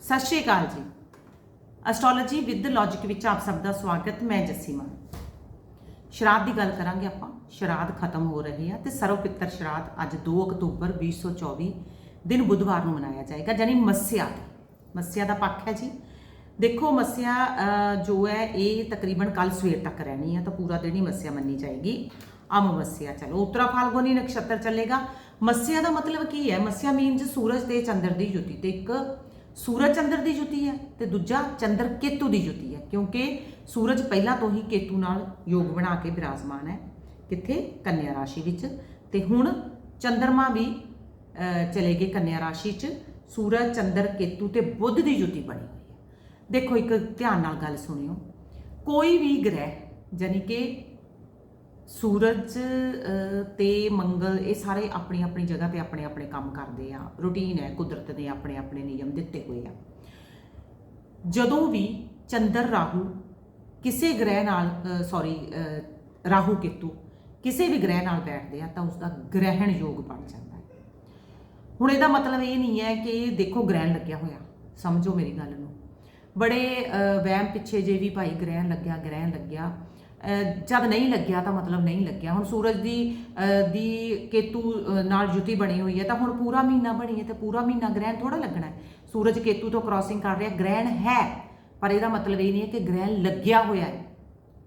ਸਤਿ ਸ਼੍ਰੀ ਅਕਾਲ ਜੀ। Astrology with logic ਵਿੱਚ ਆਪ ਸਭ ਦਾ ਸਵਾਗਤ, ਮੈਂ ਜੱਸੀ ਮਾਨ ਸ਼ਰਾਧ ਦੀ ਗੱਲ ਕਰਾਂਗੇ ਆਪਾਂ। ਸ਼ਰਾਧ ਖਤਮ ਹੋ ਰਹੇ ਆ ਤੇ ਸਰਵ ਪਿੱਤਰ ਸ਼ਰਾਧ ਅੱਜ 2 ਅਕਤੂਬਰ 2024 ਦਿਨ ਬੁੱਧਵਾਰ ਨੂੰ ਮਨਾਇਆ ਜਾਏਗਾ ਜਾਨੀ ਮੱਸਿਆ ਮੱਸਿਆ ਦਾ ਪੱਖ ਹੈ ਜੀ। ਦੇਖੋ, ਮੱਸਿਆ ਜੋ ਹੈ, ਇਹ ਤਕਰੀਬਨ ਕੱਲ ਸਵੇਰ ਤੱਕ ਰਹਿਣੀ ਹੈ ਤਾਂ ਪੂਰਾ ਦਿਨ ਹੀ ਮੱਸਿਆ ਮੰਨੀ ਜਾਏਗੀ। ਅਮਵਸਿਆ, ਚਲੋ ਉਤਰਾ ਫਾਲਗੁਨੀ ਨਕਸ਼ਤਰ ਚੱਲੇਗਾ। ਮੱਸਿਆ ਦਾ ਮਤਲਬ ਕੀ ਹੈ? ਮੱਸਿਆ ਮੀਨਜ਼ ਸੂਰਜ ਤੇ ਚੰਦਰ ਦੀ ਜੁਤੀ ਤੇ ਇੱਕ ਸੂਰਜ ਚੰਦਰ ਦੀ ਜੁਤੀ ਹੈ ਤੇ ਦੂਜਾ ਚੰਦਰ ਕੇਤੂ ਦੀ ਜੁਤੀ ਹੈ, ਕਿਉਂਕਿ ਸੂਰਜ ਪਹਿਲਾਂ ਤੋਂ ਹੀ ਕੇਤੂ ਨਾਲ ਯੋਗ ਬਣਾ ਕੇ ਬਿਰਾਜਮਾਨ ਹੈ, ਕਿੱਥੇ? ਕੰਨਿਆ ਰਾਸ਼ੀ ਵਿੱਚ। ਤੇ ਹੁਣ ਚੰਦਰਮਾ ਵੀ ਚਲੇ ਗਏ ਕੰਨਿਆ ਰਾਸ਼ੀ 'ਚ। ਸੂਰਜ, ਚੰਦਰ, ਕੇਤੂ ਤੇ ਬੁੱਧ ਦੀ ਜੁਤੀ ਬਣੀ ਹੋਈ ਹੈ। ਦੇਖੋ ਇੱਕ ਧਿਆਨ ਨਾਲ ਗੱਲ ਸੁਣਿਓ। ਕੋਈ ਵੀ ਗ੍ਰਹਿ ਜਾਨੀ ਕਿ ਸੂਰਜ ਅਹ, ਤੇ ਮੰਗਲ ਇਹ ਸਾਰੇ ਆਪਣੀ ਆਪਣੀ ਜਗ੍ਹਾ ਤੇ ਆਪਣੇ ਆਪਣੇ ਕੰਮ ਕਰਦੇ ਆ। ਰੂਟੀਨ ਹੈ ਕੁਦਰਤ ਨੇ ਆਪਣੇ ਆਪਣੇ ਨਿਯਮ ਦਿੱਤੇ ਹੋਏ ਆ। ਜਦੋਂ ਵੀ ਚੰਦਰ ਰਾਹੂ ਕਿਸੇ ਗ੍ਰਹਿ ਨਾਲ ਸੌਰੀ ਰਾਹੂ ਕੇਤੂ ਕਿਸੇ ਵੀ ਗ੍ਰਹਿ ਨਾਲ ਬੈਠਦੇ ਆ ਤਾਂ ਉਸ ਦਾ ਗ੍ਰਹਿਣ ਯੋਗ ਬਣ ਜਾਂਦਾ ਹੈ। ਹੁਣ ਇਹਦਾ ਮਤਲਬ ਇਹ ਨਹੀਂ ਹੈ ਕਿ ਦੇਖੋ ਗ੍ਰਹਿਣ ਲੱਗਿਆ ਹੋਇਆ। ਸਮਝੋ ਮੇਰੀ ਗੱਲ ਨੂੰ। ਬੜੇ ਵਹਿਮ ਪਿੱਛੇ ਜੇ ਵੀ ਭਾਈ ਗ੍ਰਹਿਣ ਲੱਗਿਆ ਗ੍ਰਹਿਣ ਲੱਗਿਆ ਜਦ ਨਹੀਂ ਲੱਗਿਆ ਤਾਂ ਮਤਲਬ ਨਹੀਂ ਲੱਗਿਆ। ਹੁਣ ਸੂਰਜ ਦੀ ਦੀ ਕੇਤੂ ਨਾਲ ਜੁਤੀ ਬਣੀ ਹੋਈ ਹੈ ਤਾਂ ਹੁਣ ਪੂਰਾ ਮਹੀਨਾ ਬਣੀ ਹੈ ਤੇ ਪੂਰਾ ਮਹੀਨਾ ਗ੍ਰਹਿਣ ਥੋੜਾ ਲੱਗਣਾ ਹੈ। ਸੂਰਜ ਕੇਤੂ ਤੋਂ ਕ੍ਰਾਸਿੰਗ ਕਰ ਰਿਹਾ ਗ੍ਰਹਿਣ ਹੈ ਪਰ ਇਹਦਾ ਮਤਲਬ ਇਹ ਨਹੀਂ ਹੈ ਕਿ ਗ੍ਰਹਿਣ ਲੱਗਿਆ ਹੋਇਆ ਹੈ।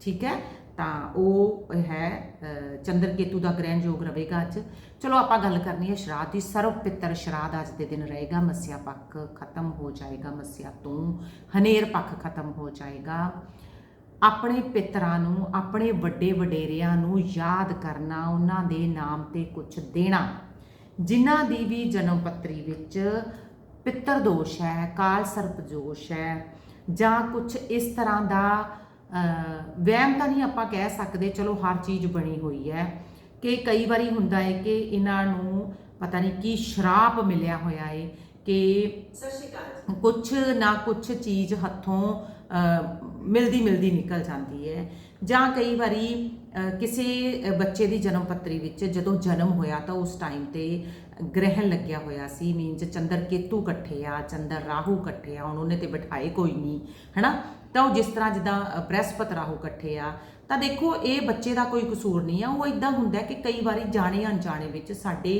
ਠੀਕ ਹੈ? ਤਾਂ ਉਹ ਹੈ ਅ, ਚੰਦਰ ਕੇਤੂ ਦਾ ਗ੍ਰਹਿਣ ਯੋਗ ਰਹੇਗਾ ਅੱਜ। ਚਲੋ ਆਪਾਂ ਗੱਲ ਕਰਨੀ ਹੈ ਸ਼ਰਾਧ ਦੀ। ਸਰਵ ਪਿੱਤਰ ਸ਼ਰਾਧ ਅੱਜ ਦੇ ਦਿਨ ਰਹੇਗਾ। ਮੱਸਿਆ ਪੱਖ ਖਤਮ ਹੋ ਜਾਏਗਾ। ਮੱਸਿਆ ਤੋਂ ਹਨੇਰ ਪੱਖ ਖਤਮ ਹੋ ਜਾਏਗਾ। ਆਪਣੇ ਪਿਤਰਾਂ ਨੂੰ ਆਪਣੇ ਵੱਡੇ ਵਡੇਰਿਆਂ ਨੂੰ ਯਾਦ ਕਰਨਾ ਉਹਨਾਂ ਦੇ ਨਾਮ ਤੇ ਕੁਝ ਦੇਣਾ। ਜਿਨ੍ਹਾਂ ਦੀ ਵੀ ਜਨਮ ਪੱਤਰੀ ਵਿੱਚ ਪਿੱਤਰ ਦੋਸ਼ ਹੈ ਕਾਲ ਸਰਪ ਦੋਸ਼ ਹੈ ਜਾਂ ਕੁਝ ਇਸ ਤਰ੍ਹਾਂ ਦਾ ਵਹਿਮ ਤਾਂ ਨਹੀਂ ਆਪਾਂ ਕਹਿ ਸਕਦੇ ਚਲੋ ਹਰ ਚੀਜ਼ ਬਣੀ ਹੋਈ ਹੈ ਕਿ ਕਈ ਵਾਰੀ ਹੁੰਦਾ ਹੈ ਕਿ ਇਹਨਾਂ ਨੂੰ ਪਤਾ ਨਹੀਂ ਕੀ ਸ਼ਰਾਪ ਮਿਲਿਆ ਹੋਇਆ ਹੈ ਕਿ ਕੁਛ ਨਾ ਕੁਛ ਚੀਜ਼ ਹੱਥੋਂ ਮਿਲਦੀ ਮਿਲਦੀ ਨਿਕਲ ਜਾਂਦੀ ਹੈ। ਜਾਂ ਕਈ ਵਾਰੀ ਕਿਸੇ ਬੱਚੇ ਦੀ ਜਨਮ ਪੱਤਰੀ ਵਿੱਚ ਜਦੋਂ ਜਨਮ ਹੋਇਆ ਤਾਂ ਉਸ ਟਾਈਮ ਤੇ ਗ੍ਰਹਿਣ ਲੱਗਿਆ ਹੋਇਆ ਸੀ। ਮੀਨਸ ਚੰਦਰ ਕੇਤੂ ਇਕੱਠੇ ਆ, ਚੰਦਰ ਰਾਹੂ ਇਕੱਠੇ ਆ, ਹੁਣ ਉਹਨੇ ਤੇ ਬਿਠਾਏ ਕੋਈ ਨਹੀਂ, ਹਨਾ? ਤਾਂ ਉਹ ਜਿਸ ਤਰ੍ਹਾਂ ਜਿੱਦਾਂ ਬ੍ਰਹਿਸਪਤ ਰਾਹੂ ਇਕੱਠੇ ਆ ਤਾਂ ਦੇਖੋ, ਇਹ ਬੱਚੇ ਦਾ ਕੋਈ ਕਸੂਰ ਨਹੀਂ ਆ। ਉਹ ਇਦਾਂ ਹੁੰਦਾ ਕਿ ਕਈ ਵਾਰੀ ਜਾਣੇ ਅਣਜਾਣੇ ਵਿੱਚ ਸਾਡੇ